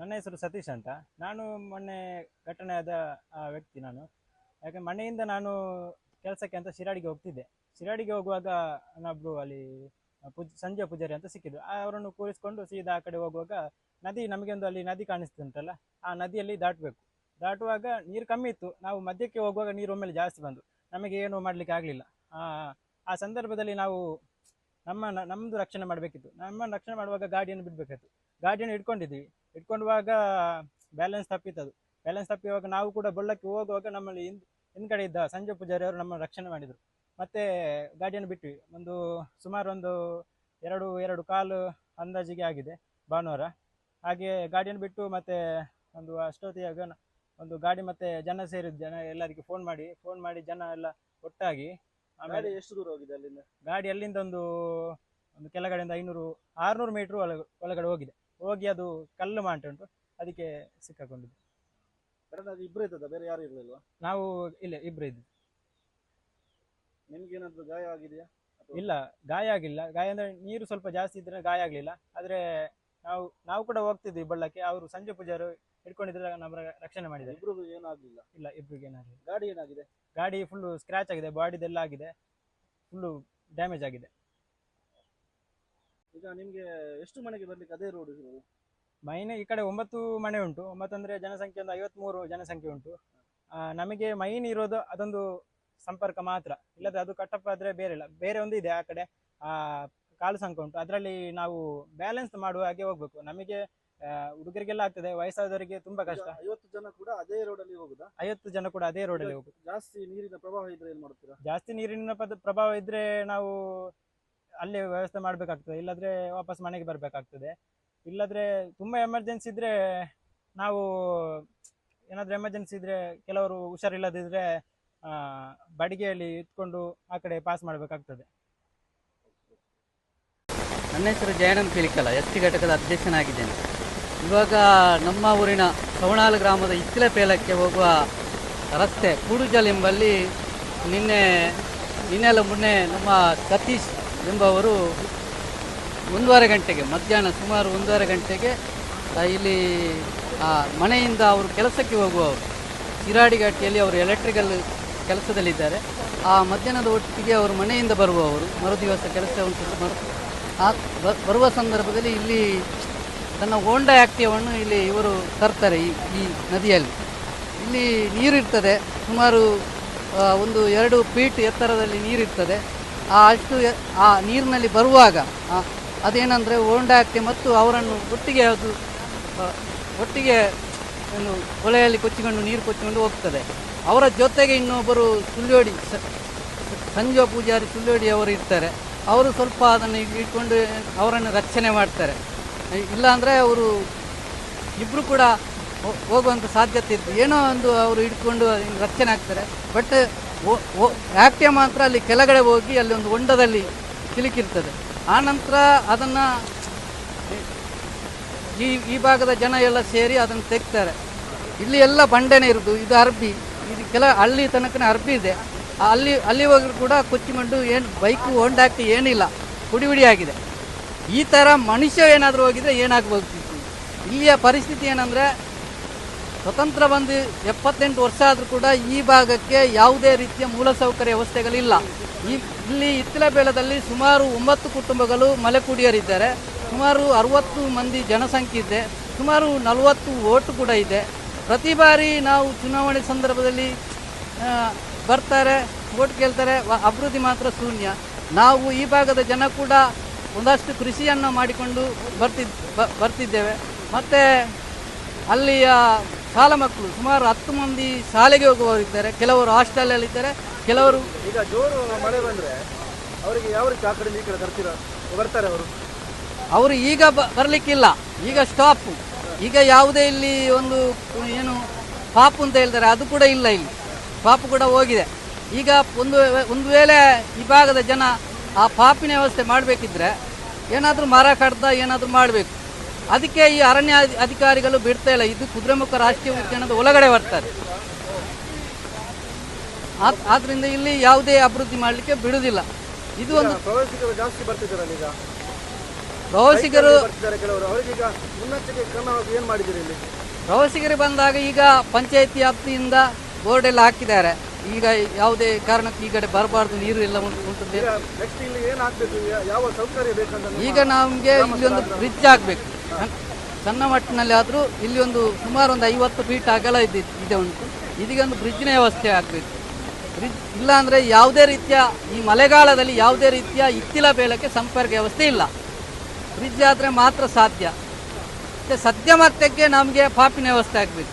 ನನ್ನ ಹೆಸರು ಸತೀಶ್ ಅಂತ. ನಾನು ಮೊನ್ನೆ ಘಟನೆ ಆದ ವ್ಯಕ್ತಿ ನಾನು. ಯಾಕೆ ಮನೆಯಿಂದ ನಾನು ಕೆಲಸಕ್ಕೆ ಅಂತ ಶಿರಾಡಿಗೆ ಹೋಗ್ತಿದ್ದೆ. ಶಿರಾಡಿಗೆ ಹೋಗುವಾಗ ನಾನೊಬ್ರು ಅಲ್ಲಿ ಪೂಜ್ ಸಂಜೆ ಪೂಜಾರಿ ಅಂತ ಸಿಕ್ಕಿದ್ರು. ಅವರನ್ನು ಕೂರಿಸ್ಕೊಂಡು ಸೀದಾ ಆ ಕಡೆ ಹೋಗುವಾಗ ನದಿ, ನಮಗೆ ಒಂದು ಅಲ್ಲಿ ನದಿ ಕಾಣಿಸ್ತುಂಟಲ್ಲ ಆ ನದಿಯಲ್ಲಿ ದಾಟಬೇಕು. ದಾಟುವಾಗ ನೀರು ಕಮ್ಮಿ ಇತ್ತು. ನಾವು ಮಧ್ಯಕ್ಕೆ ಹೋಗುವಾಗ ನೀರು ಒಮ್ಮೆಲೆ ಜಾಸ್ತಿ ಬಂದು. ನಮಗೆ ಏನು ಮಾಡಲಿಕ್ಕೆ ಆಗಲಿಲ್ಲ. ಆ ಸಂದರ್ಭದಲ್ಲಿ ನಾವು ನಮ್ಮ ನಮ್ಮದು ರಕ್ಷಣೆ ಮಾಡಬೇಕಿತ್ತು. ನಮ್ಮ ರಕ್ಷಣೆ ಮಾಡುವಾಗ ಗಾಡಿಯನ್ನು ಬಿಡಬೇಕಿತ್ತು ಗಾಡಿಯನ್ನು ಇಟ್ಕೊಂಡಿದ್ವಿ ಇಟ್ಕೊಂಡುವಾಗ ಬ್ಯಾಲೆನ್ಸ್ ತಪ್ಪಿತ್ತದು ಬ್ಯಾಲೆನ್ಸ್ ತಪ್ಪಿವಾಗ ನಾವು ಕೂಡ ಬಳ್ಳಕ್ಕೆ ಹೋಗುವಾಗ ನಮ್ಮಲ್ಲಿ ಹಿಂದ್ ಹಿಂದ್ಗಡೆ ಇದ್ದ ಸಂಜೆ ಪೂಜಾರಿ ಅವರು ನಮ್ಮ ರಕ್ಷಣೆ ಮಾಡಿದರು. ಮತ್ತೆ ಗಾಡಿಯನ್ನು ಬಿಟ್ವಿ. ಒಂದು ಸುಮಾರು ಒಂದು ಎರಡು ಎರಡು ಕಾಲು ಅಂದಾಜಿಗೆ ಆಗಿದೆ ಭಾನುವಾರ. ಹಾಗೆ ಗಾಡಿಯನ್ನು ಬಿಟ್ಟು ಮತ್ತೆ ಒಂದು ಅಷ್ಟೊತ್ತಿಯಾಗ ಒಂದು ಗಾಡಿ ಮತ್ತೆ ಜನ ಸೇರಿದ ಜನ ಎಲ್ಲರಿಗೆ ಫೋನ್ ಮಾಡಿ ಫೋನ್ ಮಾಡಿ ಜನ ಎಲ್ಲ ಒಟ್ಟಾಗಿ ಆಮೇಲೆ ಎಷ್ಟು ದೂರ ಹೋಗಿದೆ ಅಲ್ಲಿಂದ? ಗಾಡಿ ಅಲ್ಲಿಂದ ಒಂದು ಒಂದು ಕೆಳಗಡೆಯಿಂದ ಐನೂರು ಆರುನೂರು ಮೀಟ್ರ್ ಒಳಗೆ ಒಳಗಡೆ ಹೋಗಿದೆ. ಹೋಗಿ ಅದು ಕಲ್ಲು ಮಾಂಟೆ ಉಂಟು ಅದಕ್ಕೆ ಸಿಕ್ಕಾಕೊಂಡಿದ್ದು. ಅದು ಇಬ್ರು ಇದ್ದದ ಬೇರೆ ಯಾರು ಇರಲಿಲ್ಲ ನಾವು ಇಲ್ಲ ಇಬ್ರು ಇದ್ದು ನಿಮ್ಗೇನಾದ್ರು ಗಾಯ ಆಗಿದೆಯಾ? ಇಲ್ಲ ಗಾಯ ಆಗಿಲ್ಲ. ಗಾಯ ಅಂದ್ರೆ ನೀರು ಸ್ವಲ್ಪ ಜಾಸ್ತಿ ಇದ್ರೆ ಗಾಯ ಆಗಲಿಲ್ಲ. ಆದ್ರೆ ನಾವು ನಾವು ಕೂಡ ಹೋಗ್ತಿದ್ವಿ ಬಳ್ಳಕ್ಕೆ ಅವರು ಸಂಜೆ ಪೂಜಾರು ಹಿಡ್ಕೊಂಡಿದ್ರೆ ನಮ್ಮ ರಕ್ಷಣೆ ಮಾಡಿದ್ದಾರೆ. ಇಬ್ರು ಏನಾಗಲಿಲ್ಲ ಇಲ್ಲ ಇಬ್ರಿಗೆ ಏನಾಗಲಿಲ್ಲ ಗಾಡಿ ಏನಾಗಿದೆ? ಗಾಡಿ ಫುಲ್ಲು ಸ್ಕ್ರಾಚ್ ಆಗಿದೆ ಬಾಡಿದೆಲ್ಲ ಆಗಿದೆ. ಫುಲ್ಲು ಡ್ಯಾಮೇಜ್ ಆಗಿದೆ. ಈಗ ನಿಮ್ಗೆ ಎಷ್ಟು ಮನೆಗೆ ಬರ್ಲಿಕ್ಕೆ ಅದೇ ರೋಡ್ ಇರೋದು? ಮೈನ್ ಈ ಕಡೆ ಒಂಬತ್ತು ಮನೆ ಉಂಟು. ಒಂಬತ್ತು ಅಂದ್ರೆ ಜನಸಂಖ್ಯೆ ಒಂದು ಐವತ್ಮೂರು ಜನಸಂಖ್ಯೆ ಉಂಟು. ಆ, ನಮಗೆ ಮೈನ್ ಇರೋದು ಅದೊಂದು ಸಂಪರ್ಕ ಮಾತ್ರ. ಇಲ್ಲದ್ರೆ ಅದು ಕಟ್ಟಪ್ಪ ಆದ್ರೆ ಬೇರೆ ಇಲ್ಲ. ಬೇರೆ ಒಂದು ಇದೆ ಆ ಕಡೆ. ಆ ಕಾಲು ಸಂಖ್ಯೆ ಉಂಟು. ಅದರಲ್ಲಿ ನಾವು ಬ್ಯಾಲೆನ್ಸ್ ಮಾಡುವ ಹಾಗೆ ಹೋಗ್ಬೇಕು. ನಮಗೆ ಆ, ಹುಡುಗರಿಗೆಲ್ಲ ಆಗ್ತದೆ. ವಯಸ್ಸಾದವರಿಗೆ ತುಂಬಾ ಕಷ್ಟ. ಐವತ್ತು ಜನ ಕೂಡ ಅದೇ ರೋಡ್ ಅಲ್ಲಿ ಹೋಗುದಾ? ಐವತ್ತು ಜನ ಕೂಡ ಅದೇ ರೋಡಲ್ಲಿ ಹೋಗುದು ಜಾಸ್ತಿ ನೀರಿನ ಪ್ರಭಾವ ಇದ್ರೆ ಏನ್ ಮಾಡ್ತೀರಾ? ಜಾಸ್ತಿ ನೀರಿನ ಪದ ಪ್ರಭಾವ ಇದ್ರೆ ನಾವು ಅಲ್ಲೇ ವ್ಯವಸ್ಥೆ ಮಾಡಬೇಕಾಗ್ತದೆ. ಇಲ್ಲದ್ರೆ ವಾಪಸ್ ಮನೆಗೆ ಬರಬೇಕಾಗ್ತದೆ. ಇಲ್ಲದ್ರೆ ತುಂಬ ಎಮರ್ಜೆನ್ಸಿ ಇದ್ರೆ ನಾವು ಏನಾದರೂ ಎಮರ್ಜೆನ್ಸಿ ಇದ್ರೆ ಕೆಲವರು ಹುಷಾರಿಲ್ಲದಿದ್ರೆ ಆ, ಬಡಿಗೆಯಲ್ಲಿ ಇಟ್ಕೊಂಡು ಆ ಕಡೆ ಪಾಸ್ ಮಾಡಬೇಕಾಗ್ತದೆ. ನನ್ನ ಹೆಸರು ಜಯನಂದ್ ಪಿಲಿಕಲ ಎಸ್ ಟಿ ಘಟಕದ ಅಧ್ಯಕ್ಷನಾಗಿದ್ದೇನೆ. ಇವಾಗ ನಮ್ಮ ಊರಿನ ಸವಣಾಲ್ ಗ್ರಾಮದ ಇತ್ತಿಲ ಪೇಲಕ್ಕೆ ಹೋಗುವ ರಸ್ತೆ ಕೂಡುಜಲ್ ಎಂಬಲ್ಲಿ ನಿನ್ನೆ ನಿನ್ನೆಲ್ಲ ಮೊನ್ನೆ ನಮ್ಮ ಸತೀಶ್ ಎಂಬವರು ಒಂದೂವರೆ ಗಂಟೆಗೆ, ಮಧ್ಯಾಹ್ನ ಸುಮಾರು ಒಂದೂವರೆ ಗಂಟೆಗೆ ಇಲ್ಲಿ ಮನೆಯಿಂದ ಅವರು ಕೆಲಸಕ್ಕೆ ಹೋಗುವವರು. ಶಿರಾಡಿಘಾಟಿಯಲ್ಲಿ ಅವರು ಎಲೆಕ್ಟ್ರಿಕಲ್ ಕೆಲಸದಲ್ಲಿದ್ದಾರೆ. ಆ, ಮಧ್ಯಾಹ್ನದ ಒಟ್ಟಿಗೆ ಅವರು ಮನೆಯಿಂದ ಬರುವವರು. ಮರುದಿವಸ ಕೆಲಸವನ್ನು ಮರು ಆ ಬರುವ ಸಂದರ್ಭದಲ್ಲಿ ಇಲ್ಲಿ ತನ್ನ ಹೋಂಡಾ ಆ್ಯಕ್ಟಿವನ್ನು ಇಲ್ಲಿ ಇವರು ತರ್ತಾರೆ ಈ ಈ ನದಿಯಲ್ಲಿ. ಇಲ್ಲಿ ನೀರಿರ್ತದೆ. ಸುಮಾರು ಒಂದು ಎರಡು ಫೀಟ್ ಎತ್ತರದಲ್ಲಿ ನೀರಿರ್ತದೆ. ಅಷ್ಟು, ಆ ನೀರಿನಲ್ಲಿ ಬರುವಾಗ ಅದೇನಂದರೆ ಅದೇನೆಂದರೆ ಹೋಂಡಾ ಆ್ಯಕ್ಟಿ ಮತ್ತು ಅವರನ್ನು ಒಟ್ಟಿಗೆ ಅದು ಒಟ್ಟಿಗೆ ಒಂದು ಕೊಳೆಯಲ್ಲಿ ಕೊಚ್ಚಿಕೊಂಡು, ನೀರು ಕೊಚ್ಚಿಕೊಂಡು ಹೋಗ್ತದೆ. ಅವರ ಜೊತೆಗೆ ಇನ್ನೊಬ್ಬರು ಸುಳ್ಳೋಡಿ ಸಂಜೆ ಪೂಜಾರಿ ಸುಳ್ಯೋಡಿ ಅವರು ಇರ್ತಾರೆ. ಅವರು ಸ್ವಲ್ಪ ಅದನ್ನು ಇಟ್ಕೊಂಡು ಅವರನ್ನು ರಕ್ಷಣೆ ಮಾಡ್ತಾರೆ. ಇಲ್ಲಾಂದರೆ ಅವರು ಇಬ್ಬರು ಕೂಡ ಹೋಗುವಂಥ ಸಾಧ್ಯತೆ ಇತ್ತು ಏನೋ ಒಂದು ಅವರು ಹಿಡ್ಕೊಂಡು ರಕ್ಷಣೆ ಆಗ್ತಾರೆ. ಬಟ್ ಆ್ಯಕ್ಟಿವ್ ಮಾತ್ರ ಅಲ್ಲಿ ಕೆಳಗಡೆ ಹೋಗಿ ಅಲ್ಲಿ ಒಂದು ಹೊಂಡದಲ್ಲಿ ಸಿಲುಕಿರ್ತದೆ. ಆ ನಂತರ ಅದನ್ನು ಈ ಈ ಭಾಗದ ಜನ ಎಲ್ಲ ಸೇರಿ ಅದನ್ನು ತೆಗ್ತಾರೆ. ಇಲ್ಲಿ ಎಲ್ಲ ಬಂಡೆನೇ ಇರೋದು, ಇದು ಅರ್ಬಿ. ಇದು ಕೆಲ ಹಳ್ಳಿ ತನಕನೇ ಅರ್ಬಿ ಇದೆ. ಅಲ್ಲಿ ಅಲ್ಲಿ ಹೋಗಿ ಕೂಡ ಕೊಚ್ಚಿಕೊಂಡು ಏನು, ಬೈಕು ಹೊಂಡಾಕ್ತಿ ಏನಿಲ್ಲ. ಹುಡಿ ಆಗಿದೆ. ಈ ಥರ ಮನುಷ್ಯ ಏನಾದರೂ ಹೋಗಿದ್ರೆ ಏನಾಗಬಹುದು ಇಲ್ಲಿಯ ಪರಿಸ್ಥಿತಿ ಏನಂದರೆ ಸ್ವತಂತ್ರ ಬಂದು ಎಪ್ಪತ್ತೆಂಟು ವರ್ಷ ಆದರೂ ಕೂಡ ಈ ಭಾಗಕ್ಕೆ ಯಾವುದೇ ರೀತಿಯ ಮೂಲಸೌಕರ್ಯ ವ್ಯವಸ್ಥೆಗಳಿಲ್ಲ. ಈ ಇಲ್ಲಿ ಇತ್ತಿಲ ಬೇಳದಲ್ಲಿ ಸುಮಾರು ಒಂಬತ್ತು ಕುಟುಂಬಗಳು ಮಲೆಕುಡಿಯರಿದ್ದಾರೆ. ಸುಮಾರು ಅರುವತ್ತು ಮಂದಿ ಜನಸಂಖ್ಯೆ ಇದೆ. ಸುಮಾರು ನಲವತ್ತು ಓಟು ಕೂಡ ಇದೆ. ಪ್ರತಿ ಬಾರಿ ನಾವು ಚುನಾವಣೆ ಸಂದರ್ಭದಲ್ಲಿ ಬರ್ತಾರೆ, ಓಟ್ ಕೇಳ್ತಾರೆ ಅಭಿವೃದ್ಧಿ ಮಾತ್ರ ಶೂನ್ಯ. ನಾವು ಈ ಭಾಗದ ಜನ ಕೂಡ ಒಂದಷ್ಟು ಕೃಷಿಯನ್ನು ಮಾಡಿಕೊಂಡು ಬರ್ತಿದ್ ಬರ್ತಿದ್ದೇವೆ. ಮತ್ತು ಅಲ್ಲಿಯ ಶಾಲಾ ಮಕ್ಕಳು ಸುಮಾರು ಹತ್ತು ಮಂದಿ ಶಾಲೆಗೆ ಹೋಗುವವರು ಇದ್ದಾರೆ ಕೆಲವರು ಹಾಸ್ಟೆಲಲ್ಲಿದ್ದಾರೆ ಕೆಲವರು ಈಗ ಜೋರು ಮಳೆ ಬಂದ್ರೆ ಅವರಿಗೆ ಯಾವ ರೀತಿ ಆ ಕಡೆ ಈ ಕಡೆ ಬರ್ತಾರೆ ಅವರು. ಅವರು ಈಗ ಬ ಬರಲಿಕ್ಕಿಲ್ಲ. ಈಗ ಸ್ಟಾಪ್ ಈಗ ಯಾವುದೇ ಇಲ್ಲಿ ಒಂದು ಏನು ಪಾಪು ಅಂತ ಹೇಳ್ತಾರೆ ಅದು ಕೂಡ ಇಲ್ಲ ಇಲ್ಲಿ. ಪಾಪು ಕೂಡ ಹೋಗಿದೆ. ಈಗ ಒಂದು ವೆ- ಒಂದು ವೇಳೆ ಈ ಭಾಗದ ಜನ ಆ ಪಾಪಿನ ವ್ಯವಸ್ಥೆ ಮಾಡಬೇಕಿದ್ರೆ ಏನಾದರೂ ಮರ ಕಡ್ದ ಏನಾದರೂ ಮಾಡಬೇಕು. ಅದಕ್ಕೆ ಈ ಅರಣ್ಯ ಅಧಿಕಾರಿಗಳು ಬಿಡ್ತಾ ಇಲ್ಲ. ಇದು ಕುದುರೆಮುಖ ರಾಷ್ಟ್ರೀಯ ಉದ್ಯಾನದ ಒಳಗಡೆ ಬರ್ತಾರೆ ಆದ್- ಆದ್ರಿಂದ ಇಲ್ಲಿ ಯಾವುದೇ ಅಭಿವೃದ್ಧಿ ಮಾಡಲಿಕ್ಕೆ ಬಿಡುವುದಿಲ್ಲ ಇದು ಒಂದು ಪ್ರವಾಸಿಗರು ಜಾಸ್ತಿ ಬರ್ತಿದ್ದಾರೆ ಈಗ ಪ್ರವಾಸಿಗರು ಪ್ರವಾಸಿಗರು ಬಂದಾಗ ಈಗ ಪಂಚಾಯತಿ ವ್ಯಾಪ್ತಿಯಿಂದ ಬೋರ್ಡ್ ಎಲ್ಲ ಹಾಕಿದ್ದಾರೆ. ಈಗ ಯಾವುದೇ ಕಾರಣಕ್ಕೆ ಈ ಕಡೆ ಬರಬಾರ್ದು ನೀರು ಎಲ್ಲ ಉಂಟು ಉಂಟು ಇಲ್ಲಿ ನಿಮ್ಮ- ಈಗ ನಮಗೆ ಇಲ್ಲಿ ಒಂದು ಬ್ರಿಡ್ಜ್ ಆಗಬೇಕು ಸಣ್ಣ ಮಟ್ಟಿನಲ್ಲಿ ಆದರೂ ಇಲ್ಲಿ ಒಂದು ಸುಮಾರು ಒಂದು ಐವತ್ತು ಫೀಟ್ ಅಗಲ ಇದೆ ಇದೆ ಉಂಟು. ಇದೀಗ ಒಂದು ಬ್ರಿಡ್ಜ್ನ ವ್ಯವಸ್ಥೆ ಆಗಬೇಕು. ಬ್ರಿಡ್ಜ್ ಇಲ್ಲ ಅಂದರೆ ಯಾವುದೇ ರೀತಿಯ ಈ ಮಳೆಗಾಲದಲ್ಲಿ ಯಾವುದೇ ರೀತಿಯ ಇತ್ತಿಲ ಬೇಳಕ್ಕೆ ಸಂಪರ್ಕ ವ್ಯವಸ್ಥೆ ಇಲ್ಲ. ಬ್ರಿಡ್ಜ್ ಆದರೆ ಮಾತ್ರ ಸಾಧ್ಯ. ಮತ್ತೆ ಸದ್ಯ ಮಟ್ಟಕ್ಕೆ ನಮಗೆ ಪಾಪಿನ ವ್ಯವಸ್ಥೆ ಆಗಬೇಕು.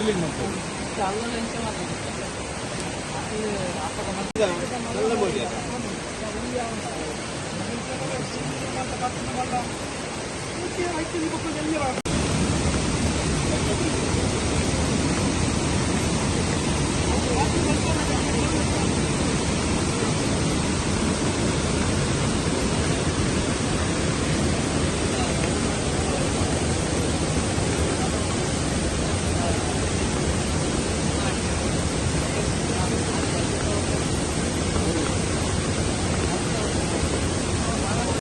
ഫില്ലിംഗ് ಮಾಡ್ತೇವೆ നല്ല പോലെ ಐದು